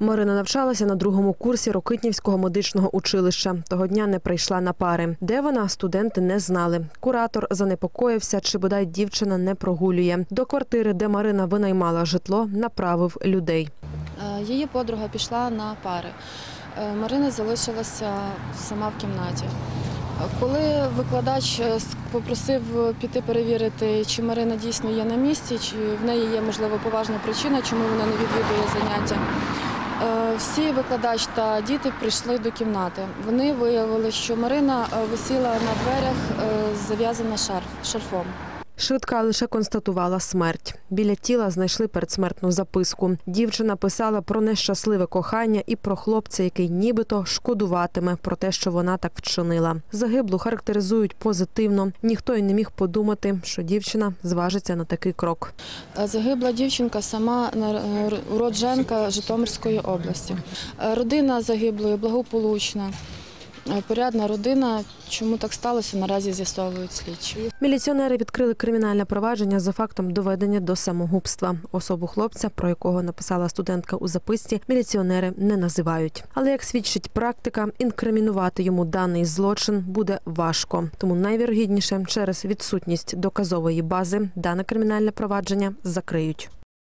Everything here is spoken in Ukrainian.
Марина навчалася на другому курсі Рокитнівського медичного училища. Того дня не прийшла на пари. Де вона, студенти не знали. Куратор занепокоївся, чи бодай дівчина не прогулює. До квартири, де Марина винаймала житло, направив людей. Е, Її подруга пішла на пари. Е, Марина залишилася сама в кімнаті. Коли викладач е, попросив піти перевірити, чи Марина дійсно є на місці, чи в неї є можливо поважна причина, чому вона не відвідує заняття. Всі викладач та діти прийшли до кімнати. Вони виявили, що Марина е, висіла на дверях, е, зав'язана шарф, шарфом. Швидка лише констатувала смерть. Біля тіла знайшли передсмертну записку. Дівчина писала про нещасливе кохання і про хлопця, який нібито шкодуватиме про те, що вона так вчинила. Загиблу характеризують позитивно. Ніхто й не міг подумати, що дівчина зважиться на такий крок. Е, Загибла дівчинка сама е, уродженка Житомирської області. Е, Родина загиблої благополучна, порядна родина. Чому так сталося, наразі з'ясовують слідчі. Міліціонери відкрили кримінальне провадження за фактом доведення до самогубства. Особу хлопця, про якого написала студентка у записці, міліціонери не називають. Але як свідчить практика, інкримінувати йому даний злочин буде важко. Тому найвірогідніше через відсутність доказової бази дане кримінальне провадження закриють.